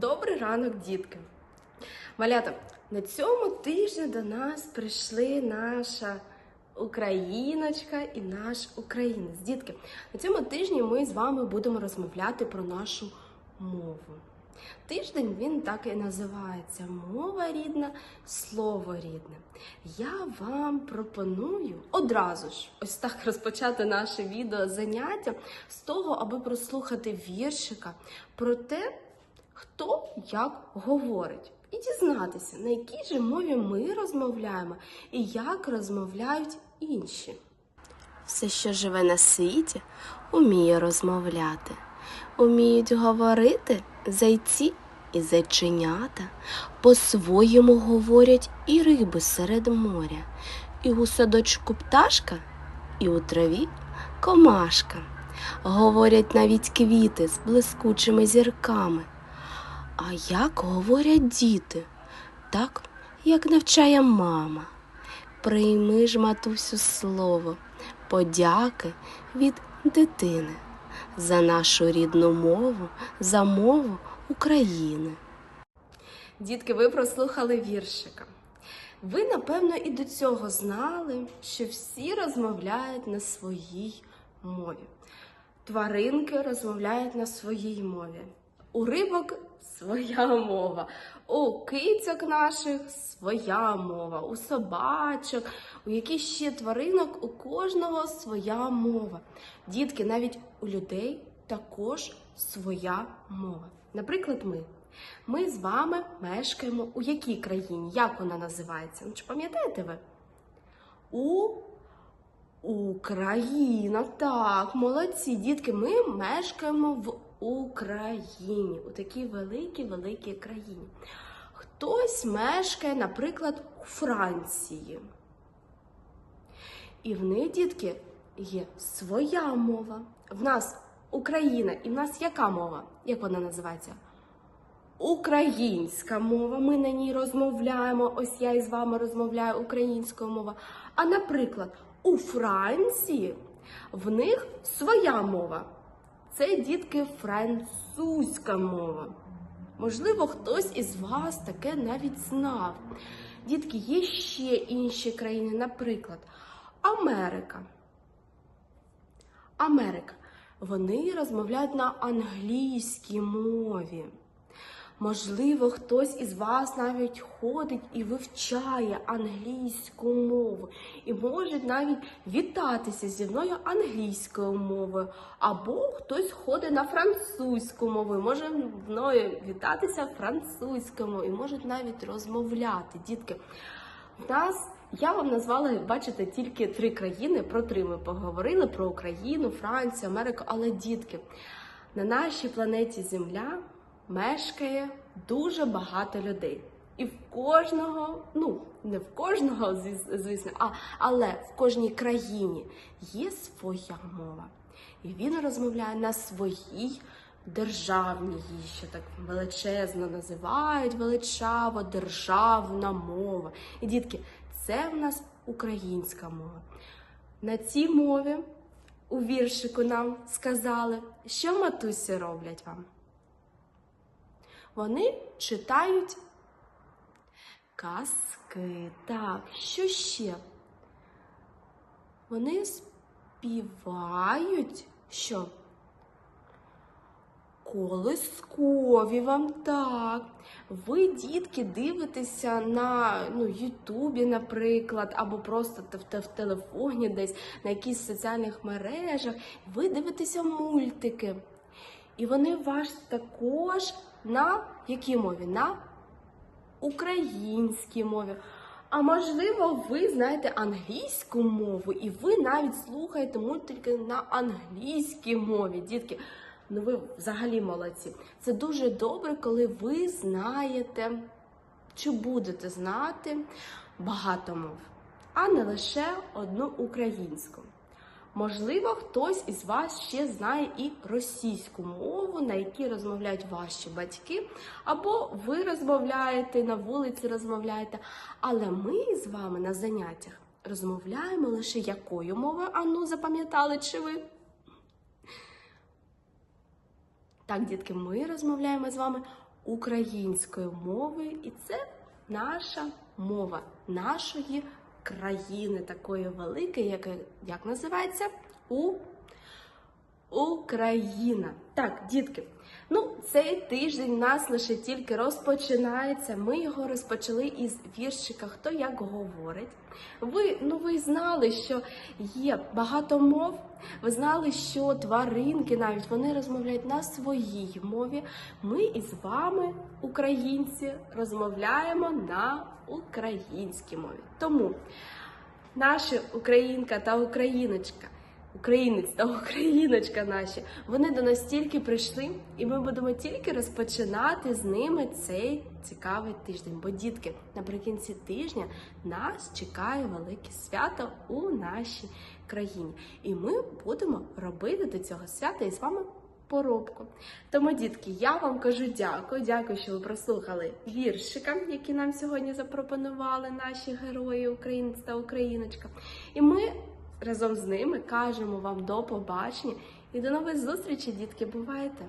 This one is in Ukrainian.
Добрий ранок, дітки! Малята, на цьому тижні до нас прийшли наша україночка і наш українець. Дітки, на цьому тижні ми з вами будемо розмовляти про нашу мову. Тиждень він так і називається Мова рідна, слово рідне. Я вам пропоную одразу ж ось так розпочати наше відео заняття з того, аби прослухати віршика про те, хто як говорить, і дізнатися, на якій же мові ми розмовляємо і як розмовляють інші. Все, що живе на світі, уміє розмовляти. Уміють говорити зайці і зайченята. По-своєму говорять і риби серед моря, і у садочку пташка, і у траві комашка. Говорять навіть квіти з блискучими зірками. А як говорять діти? Так, як навчає мама. Прийми ж, матусю, слово, подяки від дитини за нашу рідну мову, за мову України. Дітки, ви прослухали віршика. Ви, напевно, і до цього знали, що всі розмовляють на своїй мові. Тваринки розмовляють на своїй мові. У рибок своя мова, у кицьок наших своя мова, у собачок, у яких ще тваринок, у кожного своя мова. Дітки, навіть у людей також своя мова. Наприклад, ми. Ми з вами мешкаємо у якій країні? Як вона називається? Ну, чи пам'ятаєте ви? У Україна, так, молодці, дітки, ми мешкаємо в Україні, у такій великій великій країні. Хтось мешкає, наприклад, у Франції. І в них, дітки, є своя мова. В нас Україна, і в нас яка мова? Як вона називається? Українська мова, ми на ній розмовляємо. Ось я із вами розмовляю українською мовою. А наприклад, у Франції в них своя мова. Це дітки французька мова. Можливо, хтось із вас таке навіть знав. Дітки, є ще інші країни, наприклад, Америка. Америка. Вони розмовляють на англійській мові. Можливо, хтось із вас навіть ходить і вивчає англійську мову, і може навіть вітатися зі мною англійською мовою, або хтось ходить на французьку мову, і може мною вітатися французькою і можуть навіть розмовляти. Дітки, в нас я вам назвала, бачите, тільки три країни. Про три ми поговорили: про Україну, Францію, Америку. Але дітки, на нашій планеті Земля мешкає дуже багато людей. І в кожного, ну не в кожного, звісно, а, але в кожній країні є своя мова. І він розмовляє на своїй державній, її ще так величезно називають величаво, державна мова. І дітки, це в нас українська мова. На цій мові у віршику нам сказали, що матусі роблять вам. Вони читають казки. Так, що ще? Вони співають що? Колискові вам так. Ви, дітки, дивитеся на ну, Ютубі, наприклад, або просто в, в телефоні десь на якихось соціальних мережах. Ви дивитеся мультики. І вони ваш також на якій мові? На українській мові. А можливо, ви знаєте англійську мову, і ви навіть слухаєте мультики на англійській мові. Дітки, ну ви взагалі молодці. Це дуже добре, коли ви знаєте, чи будете знати багато мов, а не лише одну українську. Можливо, хтось із вас ще знає і російську мову, на якій розмовляють ваші батьки, або ви розмовляєте на вулиці, розмовляєте. Але ми з вами на заняттях розмовляємо лише якою мовою? Ану, запам'ятали чи ви? Так, дітки, ми розмовляємо з вами української мови, і це наша мова нашої країни, такої великої, як, як називається? У Україна. Так, дітки. Ну, цей тиждень у нас лише тільки розпочинається. Ми його розпочали із віршика Хто як говорить. Ви, ну, ви знали, що є багато мов. Ви знали, що тваринки навіть вони розмовляють на своїй мові. Ми із вами, українці, розмовляємо на українській мові. Тому наша українка та україночка. Українець та україночка наші, вони до нас тільки прийшли, і ми будемо тільки розпочинати з ними цей цікавий тиждень. Бо, дітки, наприкінці тижня нас чекає велике свято у нашій країні. І ми будемо робити до цього свята із вами поробку. Тому, дітки, я вам кажу дякую. Дякую, що ви прослухали віршика, які нам сьогодні запропонували наші герої, українець та україночка. І ми разом з ними кажемо вам до побачення і до нових зустрічей, дітки. Бувайте!